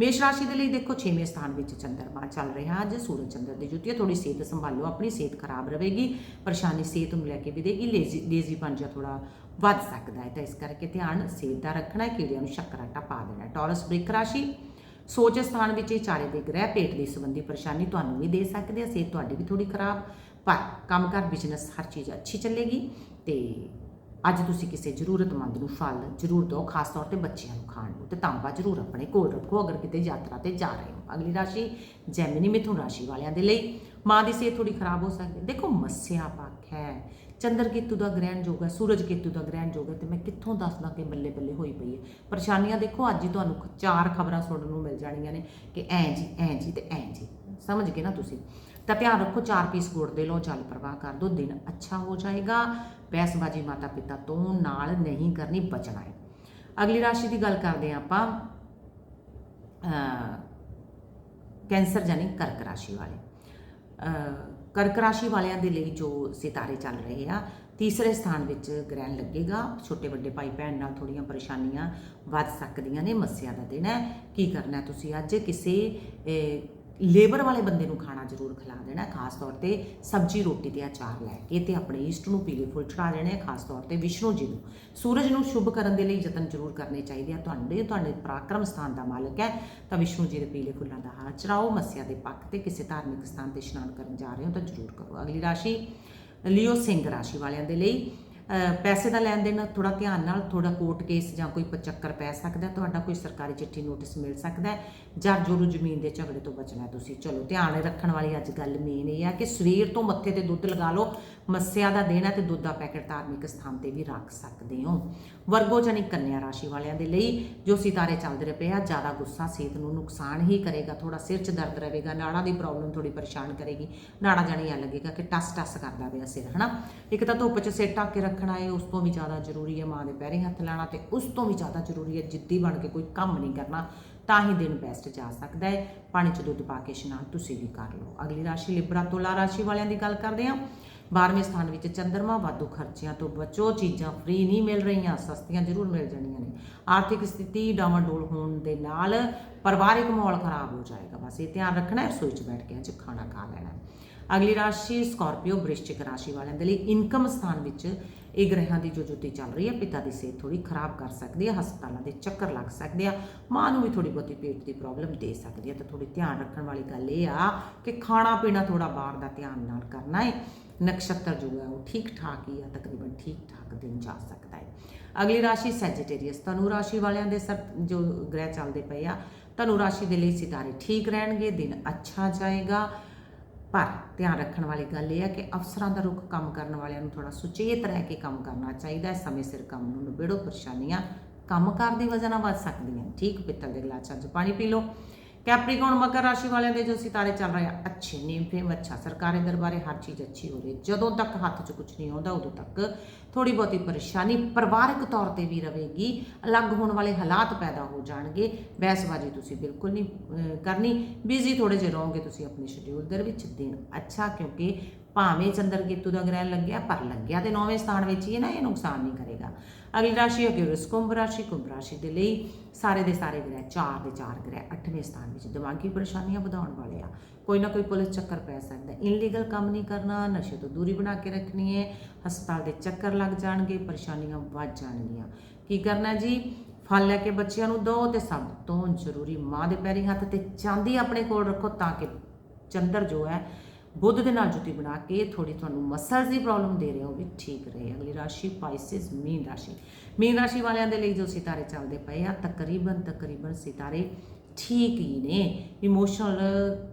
ਮੇਸ਼ ਰਾਸ਼ੀ ਦੇ ਲਈ ਦੇਖੋ 6ਵੇਂ ਸਥਾਨ ਵਿੱਚ ਚੰਦਰਮਾ ਚੱਲ ਰਿਹਾ। ਅੱਜ ਸੂਰਜ ਚੰਦਰ ਦੀ ਜੁਤੀ ਹੈ ਥੋੜੀ ਸਿਹਤ ਸੰਭਾਲੋ, ਆਪਣੀ ਸਿਹਤ ਖਰਾਬ ਰਹੇਗੀ, ਪਰੇਸ਼ਾਨੀ ਸਿਹਤ ਨੂੰ ਲੈ ਕੇ ਵੀ ਦੇਗੀ ਲੇਜ਼ੀ ਲੇਜ਼ੀ ਬਣ ਜਾ ਥੋੜਾ ਵੱਧ ਸਕਦਾ ਹੈ। ਤਾਂ ਇਸ ਕਰਕੇ ਧਿਆਨ ਸਿਹਤ ਦਾ ਰੱਖਣਾ ਹੈ, ਕੀੜਿਆਂ ਨੂੰ ਸ਼ੱਕਰਾਟਾ ਪਾ ਦੇਣਾ ਹੈ। ਟੌਰਸ ਬ੍ਰਿਕ ਰਾਸ਼ੀ, ਸੋਚ ਸਥਾਨ ਵਿੱਚ ਇਹ ਚਾਰੇ ਦੇ ਗ੍ਰਹਿ ਪੇਟ ਦੀ ਸੰਬੰਧੀ ਪਰੇਸ਼ਾਨੀ ਤੁਹਾਨੂੰ ਵੀ ਦੇ ਸਕਦੇ ਆ ਸਿਹਤ ਤੁਹਾਡੀ ਵੀ ਥੋੜੀ ਖਰਾਬ, ਪਰ ਕੰਮਕਾਰ ਬਿਜ਼ਨਸ ਹਰ ਚੀਜ਼ ਅੱਛੀ ਚੱਲੇਗੀ ਤੇ ਅੱਜ ਤੁਸੀਂ ਕਿਸੇ ਜ਼ਰੂਰਤਮੰਦ ਨੂੰ ਫਲ ਜ਼ਰੂਰ ਦਿਓ ਖਾਸ ਤੌਰ ਤੇ ਬੱਚਿਆਂ ਨੂੰ ਖਾਣ ਨੂੰ, ਤੇ ਤਾਂਬਾ ਜ਼ਰੂਰ ਆਪਣੇ ਕੋਲ ਰੱਖੋ, ਅਗਰ ਕਿਤੇ ਯਾਤਰਾ ਤੇ ਜਾ ਰਹੇ ਹੋ। ਅਗਲੀ ਰਾਸ਼ੀ ਜੈਮਿਨੀ ਮਿਥੁਨ ਰਾਸ਼ੀ ਵਾਲਿਆਂ ਦੇ ਲਈ। ਮਾਂ ਦੀ ਸਿਹਤ ਥੋੜੀ ਖਰਾਬ ਹੋ ਸਕਦੀ ਦੇਖੋ, ਮੱਸਿਆ ਪੱਖ ਹੈ। ਚੰਦਰ ਕੇਤੂ ਦਾ ਗ੍ਰਹਿਣ ਯੋਗ ਹੈ, ਸੂਰਜ ਕੇਤੂ ਦਾ ਗ੍ਰਹਿਣ ਯੋਗ ਹੈ, ਤੇ ਮੈਂ ਕਿੱਥੋਂ ਦੱਸਦਾ ਕਿ ਬੱਲੇ ਬੱਲੇ ਹੋਈ ਪਈ ਹੈ। ਪਰੇਸ਼ਾਨੀਆਂ ਦੇਖੋ, ਅੱਜ ਹੀ ਤੁਹਾਨੂੰ ਚਾਰ ਖਬਰਾਂ ਸੁਣਨ ਨੂੰ ਮਿਲ ਜਾਣੀਆਂ ਨੇ ਕਿ ਐਂ ਜੀ ਐਂ ਜੀ ਤੇ ਐਂ ਜੀ। ਸਮਝ ਗਏ ਨਾ ਤੁਸੀਂ? ਤਾਂ ਧਿਆਨ ਰੱਖੋ, ਚਾਰ ਪੀਸ ਗੁੜ ਦੇ ਲਓ ਜਲ ਪ੍ਰਵਾਹ ਕਰ ਦਿਓ ਦਿਨ ਅੱਛਾ ਹੋ ਜਾਏਗਾ। ਬਹਿਸਬਾਜੀ ਮਾਤਾ ਪਿਤਾ ਤੋਂ ਨਾਲ ਨਹੀਂ ਕਰਨੀ ਬਚਣਾ ਹੈ। ਅਗਲੀ ਰਾਸ਼ੀ ਦੀ ਗੱਲ ਕਰਦੇ ਹਾਂ ਆਪਾਂ ਕੈਂਸਰ ਯਾਨੀ ਕਰਕ ਰਾਸ਼ੀ ਵਾਲੇ। ਕਰਕ ਰਾਸ਼ੀ ਵਾਲਿਆਂ ਦੇ ਲਈ ਜੋ ਸਿਤਾਰੇ ਚੱਲ ਰਹੇ ਆ, ਤੀਸਰੇ ਸਥਾਨ ਵਿੱਚ ਗ੍ਰਹਿਣ ਲੱਗੇਗਾ। ਛੋਟੇ ਵੱਡੇ ਭਾਈ ਭੈਣ ਨਾਲ ਥੋੜੀਆਂ ਪਰੇਸ਼ਾਨੀਆਂ ਵੱਧ ਸਕਦੀਆਂ ਨੇ, ਮੱਸਿਆ ਦਾ ਦਿਨ ਹੈ। ਕੀ ਕਰਨਾ ਤੁਸੀਂ ਅੱਜ? ਕਿਸੇ ਲੇਬਰ ਵਾਲੇ ਬੰਦੇ ਨੂੰ ਖਾਣਾ ਜ਼ਰੂਰ ਖਿਲਾ ਦੇਣਾ ਖਾਸ ਤੌਰ ਤੇ ਸਬਜੀ ਰੋਟੀ ਤੇ ਅਚਾਰ ਲੈ ਕੇ ਤੇ ਆਪਣੇ ਇਸ਼ਟ ਨੂੰ ਪੀਲੇ ਫੁੱਲ ਚੜਾ ਦੇਣੇ ਆ, ਖਾਸ ਤੌਰ ਤੇ ਵਿਸ਼ਨੂੰ ਜੀ ਨੂੰ। ਸੂਰਜ ਨੂੰ ਸ਼ੁਭ ਕਰਨ ਦੇ ਲਈ ਯਤਨ ਜ਼ਰੂਰ ਕਰਨੇ ਚਾਹੀਦੇ ਆ। ਤੁਹਾਡੇ ਤੁਹਾਡੇ ਪਰਾਕਰਮ ਸਥਾਨ ਦਾ ਮਾਲਕ ਹੈ। ਤਾਂ ਵਿਸ਼ਨੂੰ ਜੀ ਦੇ ਪੀਲੇ ਫੁੱਲਾਂ ਦਾ ਹਾਰ ਚੜਾਓ ਮੱਸਿਆ ਦੇ ਪੱਖ ਤੇ ਕਿਸੇ ਧਾਰਮਿਕ ਸਥਾਨ ਤੇ ਇਸ਼ਨਾਨ ਕਰਨ ਜਾ ਰਹੇ ਹੋ ਤਾਂ ਜ਼ਰੂਰ ਕਰੋ। ਅਗਲੀ ਰਾਸ਼ੀ ਲਿਓ ਸਿੰਘ ਰਾਸ਼ੀ ਵਾਲਿਆਂ ਦੇ ਲਈ। ਪੈਸੇ ਦਾ ਲੈਣ ਦੇਣ ਥੋੜਾ ਧਿਆਨ ਨਾਲ ਥੋੜਾ ਕੋਰਟ ਕੇਸ ਜਾਂ ਕੋਈ ਚੱਕਰ ਪੈ ਸਕਦਾ, ਤੁਹਾਡਾ ਕੋਈ ਸਰਕਾਰੀ ਚਿੱਠੀ ਨੋਟਿਸ ਮਿਲ ਸਕਦਾ ਜਾਂ ਜੋਰੂ ਜ਼ਮੀਨ ਦੇ ਝਗੜੇ ਤੋਂ ਬਚਣਾ ਤੁਸੀਂ। ਚਲੋ, ਧਿਆਨ ਰੱਖਣ ਵਾਲੀ ਅੱਜ ਗੱਲ ਮੇਨ ਇਹ ਹੈ ਕਿ ਸਵੇਰ ਤੋਂ ਮੱਥੇ ਤੇ ਦੁੱਧ ਲਗਾ ਲਓ ਮੱਸਿਆ ਦਾ ਦਿਨ ਹੈ ਤੇ ਦੁੱਧ ਦਾ ਪੈਕੇਟ ਧਾਰਮਿਕ ਸਥਾਨ ਤੇ ਵੀ ਰੱਖ ਸਕਦੇ ਹੋ। ਵਰਗੋ ਜਾਨੀ ਕੰਨਿਆ ਰਾਸ਼ੀ ਵਾਲਿਆਂ ਦੇ ਲਈ ਜੋ ਸਿਤਾਰੇ ਚੱਲਦੇ ਰਹੇ ਪਏ ਆ, ਜ਼ਿਆਦਾ ਗੁੱਸਾ ਸਿਹਤ ਨੂੰ ਨੁਕਸਾਨ ਹੀ ਕਰੇਗਾ ਥੋੜਾ ਸਿਰ 'ਚ ਦਰਦ ਰਹੇਗਾ, ਨਾੜਾਂ ਦੀ ਪ੍ਰੋਬਲਮ ਥੋੜੀ ਪਰੇਸ਼ਾਨ ਕਰੇਗੀ, ਨਾੜਾਂ ਜਾਣੀ ਆ ਲੱਗੇਗਾ ਕਿ ਟਸ ਟਸ ਕਰਦਾ ਪਿਆ ਸਿਰ, ਹਨਾ? ਇੱਕ ਤਾਂ ਧੁੱਪ 'ਚ ਸਿਰ ਢੱਕ ਕੇ ਰੱਖਣਾ ਹੈ ਉਸ ਤੋਂ ਵੀ ਜ਼ਿਆਦਾ ਜ਼ਰੂਰੀ ਹੈ, ਮਾਂ ਦੇ ਪੈਰੇ ਹੱਥ ਲਾਣਾ ਤੇ ਉਸ ਤੋਂ ਵੀ ਜ਼ਿਆਦਾ ਜ਼ਰੂਰੀ ਹੈ, ਜਿੱਦੀ ਬਣ ਕੇ ਕੋਈ ਕੰਮ ਨਹੀਂ ਕਰਨਾ, ਤਾਂ ਹੀ ਦਿਨ ਬੈਸਟ ਜਾ ਸਕਦਾ ਹੈ। ਪਾਣੀ 'ਚ ਦੁੱਧ ਪਾ ਕੇ ਇਸ਼ਨਾਨ ਤੁਸੀਂ ਵੀ ਕਰ ਲਓ। ਅਗਲੀ ਰਾਸ਼ੀ ਲਿਬਰਾ ਤੁਲਾ ਰਾਸ਼ੀ ਵਾਲਿਆਂ ਦੀ ਗੱਲ ਕਰਦੇ ਹਾਂ। 12ਵੇਂ ਸਥਾਨ ਵਿੱਚ ਚੰਦਰਮਾ ਵਾਧੂ ਖਰਚਿਆਂ ਤੋਂ ਬਚੋ, ਚੀਜ਼ਾਂ ਫ੍ਰੀ ਨਹੀਂ ਮਿਲ ਰਹੀਆਂ, ਸਸਤੀਆਂ ਜ਼ਰੂਰ ਮਿਲ ਜਾਣੀਆਂ ਨੇ। ਆਰਥਿਕ ਸਥਿਤੀ ਡਾਵਾਡੋਲ ਹੋਣ ਦੇ ਨਾਲ ਪਰਿਵਾਰਿਕ ਮਾਹੌਲ ਖਰਾਬ ਹੋ ਜਾਏਗਾ। ਬਸ ਇਹ ਧਿਆਨ ਰੱਖਣਾ ਹੈ ਰਸੋਈ 'ਚ ਬੈਠ ਕੇ ਅੱਜ ਖਾਣਾ ਖਾ ਲੈਣਾ। ਅਗਲੀ ਰਾਸ਼ੀ ਸਕਾਰਪੀਓ ਬ੍ਰਿਸ਼ਚਿਕ ਰਾਸ਼ੀ ਵਾਲਿਆਂ ਦੇ ਲਈ ਇਨਕਮ ਸਥਾਨ ਵਿੱਚ ਇਹ ਗ੍ਰਹਿਾਂ ਦੀ ਜੋ ਜੁਤੀ ਚੱਲ ਰਹੀ ਹੈ। ਪਿਤਾ ਦੀ ਸਿਹਤ ਥੋੜੀ ਖਰਾਬ ਕਰ ਸਕਦੀ ਹੈ, ਹਸਪਤਾਲਾਂ ਦੇ ਚੱਕਰ ਲੱਗ ਸਕਦੇ ਆ, ਮਾਂ ਨੂੰ ਵੀ ਥੋੜੀ ਬਹੁਤੀ ਪੇਟ ਦੀ ਪ੍ਰੋਬਲਮ ਦੇ ਸਕਦੀ ਹੈ। ਤਾਂ ਥੋੜੀ ਧਿਆਨ ਰੱਖਣ ਵਾਲੀ ਗੱਲ ਇਹ ਆ ਕਿ ਖਾਣਾ ਪੀਣਾ ਥੋੜਾ ਬਾਹਰ ਦਾ ਧਿਆਨ ਨਾਲ ਕਰਨਾ ਹੈ। ਨਕਸ਼ਤਰ ਜੋ ਹੈ ਉਹ ਠੀਕ ਠਾਕ ਹੀ ਆ, ਤਕਰੀਬਨ ਠੀਕ ਠਾਕ ਦਿਨ ਜਾ ਸਕਦਾ ਹੈ। ਅਗਲੀ ਰਾਸ਼ੀ ਸੈਜੀਟੇਰੀਅਸ ਤਨੂ ਰਾਸ਼ੀ ਵਾਲਿਆਂ ਦੇ ਸਰ ਜੋ ਗ੍ਰਹਿ ਚੱਲਦੇ ਪਏ ਆ ਤਨੂ ਰਾਸ਼ੀ ਦੇ ਲਈ ਸਿਤਾਰੇ ਠੀਕ ਰਹਿਣਗੇ, ਦਿਨ ਅੱਛਾ ਜਾਏਗਾ। ਪਰ ਧਿਆਨ ਰੱਖਣ ਵਾਲੀ ਗੱਲ ਇਹ ਹੈ ਕਿ ਅਫਸਰਾਂ ਦਾ ਰੁਖ ਕੰਮ ਕਰਨ ਵਾਲਿਆਂ ਨੂੰ ਥੋੜਾ ਸੁਚੇਤ ਰਹਿ ਕੇ ਕੰਮ ਕਰਨਾ ਚਾਹੀਦਾ ਹੈ। ਸਮੇਂ ਸਿਰ ਕੰਮ ਨੂੰ ਨਿਬੇੜੋ, ਪਰੇਸ਼ਾਨੀਆਂ ਕੰਮਕਾਰ ਦੀ ਵਜ੍ਹਾ ਨਾਲ ਵੱਧ ਸਕਦੀਆਂ ਠੀਕ, ਪਿੱਤਲ ਦੇ ਗਲਾਸ 'ਚ ਪਾਣੀ ਪੀ ਲਓ। ਕੈਪਰੀਕੌਨ ਮਕਰ ਰਾਸ਼ੀ ਵਾਲਿਆਂ ਦੇ ਜੋ ਸਿਤਾਰੇ ਚੱਲ ਰਹੇ ਆ, ਅੱਛੇ ਨੇਮ ਫੇਮ ਅੱਛਾ। ਸਰਕਾਰੀ ਦਰਬਾਰੇ ਹਰ ਚੀਜ਼ ਅੱਛੀ ਹੋ ਰਹੀ ਹੈ। ਜਦੋਂ ਤੱਕ ਹੱਥ 'ਚ ਕੁਝ ਨਹੀਂ ਆਉਂਦਾ, ਉਦੋਂ ਤੱਕ ਥੋੜੀ ਬਹੁਤੀ ਪਰੇਸ਼ਾਨੀ ਪਰਿਵਾਰਕ ਤੌਰ ਤੇ ਵੀ ਰਹੇਗੀ। ਅਲੱਗ ਹੋਣ ਵਾਲੇ ਹਾਲਾਤ ਪੈਦਾ ਹੋ ਜਾਣਗੇ। ਬਹਿਸਬਾਜ਼ੀ ਤੁਸੀਂ ਬਿਲਕੁਲ ਨਹੀਂ ਕਰਨੀ। ਬਿਜ਼ੀ ਥੋੜੇ ਜਿਹੇ ਰਹੋਗੇ ਤੁਸੀਂ ਆਪਣੇ ਸ਼ਡਿਊਲ ਦੇ ਵਿੱਚ। ਦਿਨ ਅੱਛਾ, ਕਿਉਂਕਿ ਭਾਵੇਂ ਚੰਦਰ ਕੇਤੂ ਦਾ ਗ੍ਰਹਿ ਲੱਗਿਆ, ਪਰ ਲੱਗਿਆ ਤੇ ਨੌਵੇਂ ਸਥਾਨ ਵਿੱਚ ਹੀ ਹੈ ਨਾ, ਇਹ ਨੁਕਸਾਨ ਨਹੀਂ ਕਰੇਗਾ। ਅਗਲੀ ਰਾਸ਼ੀ ਹੈ ਕਿ ਕੁੰਭ ਰਾਸ਼ੀ ਕੁੰਭ ਰਾਸ਼ੀ ਦੇ ਲਈ ਸਾਰੇ ਦੇ ਸਾਰੇ ਗ੍ਰਹਿ, ਚਾਰ ਦੇ ਚਾਰ ਗ੍ਰਹਿ 8ਵੇਂ ਸਥਾਨ ਵਿੱਚ ਦਿਮਾਗੀ ਪਰੇਸ਼ਾਨੀਆਂ ਵਧਾਉਣ ਵਾਲੇ ਆ। ਕੋਈ ਨਾ ਕੋਈ ਪੁਲਿਸ ਚੱਕਰ ਪੈ ਸਕਦਾ ਇਨਲੀਗਲ ਕੰਮ ਨਹੀਂ ਕਰਨਾ, ਨਸ਼ੇ ਤੋਂ ਦੂਰੀ ਬਣਾ ਕੇ ਰੱਖਣੀ ਹੈ, ਹਸਪਤਾਲ ਦੇ ਚੱਕਰ ਲੱਗ ਜਾਣਗੇ, ਪਰੇਸ਼ਾਨੀਆਂ ਵੱਧ ਜਾਣਗੀਆਂ। ਕੀ ਕਰਨਾ ਜੀ? ਫਲ ਲੈ ਕੇ ਬੱਚਿਆਂ ਨੂੰ ਦਿਓ ਤੇ ਸਭ ਤੋਂ ਜ਼ਰੂਰੀ ਮਾਂ ਦੇ ਪੈਰੀ ਹੱਥ ਤੇ ਚਾਂਦੀ ਆਪਣੇ ਕੋਲ ਰੱਖੋ ਤਾਂ ਕਿ ਚੰਦਰ ਜੋ ਹੈ ਬੁੱਧ ਦੇ ਨਾਲ ਜੁਤੀ ਬਣਾ ਕੇ ਥੋੜੀ ਤੁਹਾਨੂੰ ਮਸਲਸ ਦੀ ਪ੍ਰੋਬਲਮ ਦੇ ਰਹੇ ਹੋ ਵੀ ਠੀਕ ਰਹੇ। ਅਗਲੀ ਰਾਸ਼ੀ ਪਾਈਸਿਸ ਮੀਨ ਰਾਸ਼ੀ। ਮੀਨ ਰਾਸ਼ੀ ਵਾਲਿਆਂ ਦੇ ਲਈ ਜੋ ਸਿਤਾਰੇ ਚੱਲਦੇ ਪਏ ਆ, ਤਕਰੀਬਨ ਤਕਰੀਬਨ ਸਿਤਾਰੇ ਠੀਕ ਹੀ ਨੇ। ਇਮੋਸ਼ਨਲ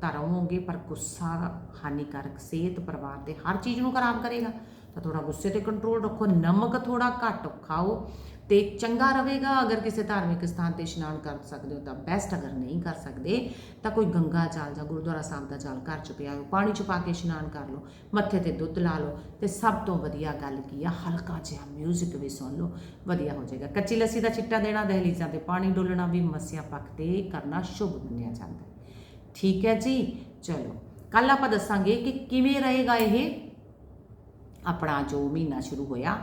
ਤਾਂ ਰਹੋਗੇ, ਪਰ ਗੁੱਸਾ ਹਾਨੀਕਾਰਕ, ਸਿਹਤ ਪਰਿਵਾਰ ਦੇ ਹਰ ਚੀਜ਼ ਨੂੰ ਖਰਾਬ ਕਰੇਗਾ। ਤਾਂ ਥੋੜਾ ਗੁੱਸੇ ਤੇ ਕੰਟਰੋਲ ਰੱਖੋ, ਨਮਕ ਥੋੜਾ ਘੱਟ ਖਾਓ ਤੇ ਚੰਗਾ ਰਹੇਗਾ, ਅਗਰ ਕਿਸੇ ਧਾਰਮਿਕ ਸਥਾਨ ਤੇ ਇਸ਼ਨਾਨ ਕਰ ਸਕਦੇ ਹੋ ਤਾਂ ਬੈਸਟ ਅਗਰ ਨਹੀਂ ਕਰ ਸਕਦੇ, ਤਾਂ ਕੋਈ ਗੰਗਾ ਜਲ ਜਾਂ ਗੁਰਦੁਆਰਾ ਸਾਹਿਬ ਦਾ ਜਲ ਘਰ ਚ ਪਿਆ ਹੋ ਪਾਣੀ ਚ ਪਾ ਕੇ ਇਸ਼ਨਾਨ ਕਰ ਲਓ, ਮੱਥੇ ਤੇ ਦੁੱਧ ਲਾ ਲਓ ਤੇ ਸਭ ਤੋਂ ਵਧੀਆ ਗੱਲ ਕੀ ਆ, ਹਲਕਾ ਜਿਹਾ 뮤직 ਵੀ ਸੁਣ ਲਓ, ਵਧੀਆ ਹੋ ਜਾਏਗਾ। ਕੱਚੀ ਲੱਸੀ ਦਾ ਚਿੱਟਾ ਦੇਣਾ ਦਹਲੀਜ਼ਾਂ ਤੇ ਪਾਣੀ ਡੋਲਣਾ ਵੀ ਮੱਸਿਆ ਪੱਕ ਤੇ ਕਰਨਾ ਸ਼ੁਭ ਮੰਨਿਆ ਜਾਂਦਾ। ਠੀਕ ਹੈ ਜੀ? ਚਲੋ ਕੱਲ ਆਪਾਂ ਦੱਸਾਂਗੇ ਕਿ ਕਿਵੇਂ ਰਹੇਗਾ ਇਹ ਆਪਣਾ ਜੋ ਮਹੀਨਾ ਸ਼ੁਰੂ ਹੋਇਆ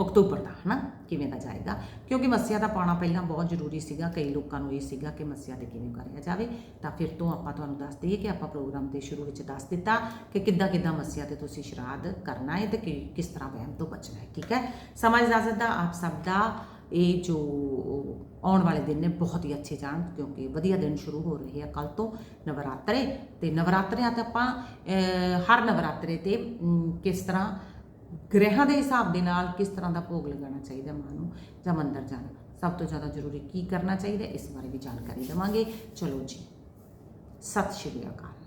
ਅਕਤੂਬਰ ਦਾ, ਹਨਾ? ਕਿਵੇਂ ਦਾ ਜਾਏਗਾ? ਕਿਉਂਕਿ ਮੱਸਿਆ ਦਾ ਪਾਣਾ ਪਹਿਲਾਂ ਬਹੁਤ ਜ਼ਰੂਰੀ ਸੀਗਾ, ਕਈ ਲੋਕਾਂ ਨੂੰ ਇਹ ਸੀਗਾ ਕਿ ਮੱਸਿਆ ਤੇ ਕਿਵੇਂ ਕਰਿਆ ਜਾਵੇ। ਤਾਂ ਫਿਰ ਤੋਂ ਆਪਾਂ ਤੁਹਾਨੂੰ ਦੱਸ ਦਈਏ ਕਿ ਆਪਾਂ ਪ੍ਰੋਗਰਾਮ ਦੇ ਸ਼ੁਰੂ ਵਿੱਚ ਦੱਸ ਦਿੱਤਾ ਕਿ ਕਿੱਦਾਂ ਕਿੱਦਾਂ ਮੱਸਿਆ ਤੇ ਤੁਸੀਂ ਸ਼ਰਾਧ ਕਰਨਾ ਹੈ ਤੇ ਕਿ- ਕਿਸ ਤਰ੍ਹਾਂ ਵਹਿਮ ਤੋਂ ਬਚਣਾ ਹੈ, ਠੀਕ ਹੈ? ਸਮਾਂ ਇਜਾਜ਼ਤ ਦਾ ਆਪ ਸਭ ਦਾ ਇਹ ਜੋ ਆਉਣ ਵਾਲੇ ਦਿਨ ਨੇ ਬਹੁਤ ਹੀ ਅੱਛੇ ਜਾਣ, ਕਿਉਂਕਿ ਵਧੀਆ ਦਿਨ ਸ਼ੁਰੂ ਹੋ ਰਹੇ ਆ ਕੱਲ ਤੋਂ ਨਵਰਾਤਰੇ। ਤੇ ਨਵਰਾਤਰਿਆਂ ਤੇ ਆਪਾਂ ਹਰ ਨਵਰਾਤਰੇ ਤੇ ਕਿਸ ਤਰ੍ਹਾਂ ਗ੍ਰਹਿਾਂ ਦੇ ਹਿਸਾਬ ਦੇ ਨਾਲ ਕਿਸ ਤਰ੍ਹਾਂ ਦਾ ਭੋਗ ਲਗਾਉਣਾ ਚਾਹੀਦਾ ਮਾਂ ਨੂੰ ਜਾਂ ਮੰਦਰ ਜਾਣਾ। ਸਭ ਤੋਂ ਜ਼ਿਆਦਾ ਜ਼ਰੂਰੀ ਕੀ ਕਰਨਾ ਚਾਹੀਦਾ, ਇਸ ਬਾਰੇ ਵੀ ਜਾਣਕਾਰੀ ਦੇਵਾਂਗੇ। ਚਲੋ ਜੀ, ਸਤਿ ਸ਼੍ਰੀ ਅਕਾਲ।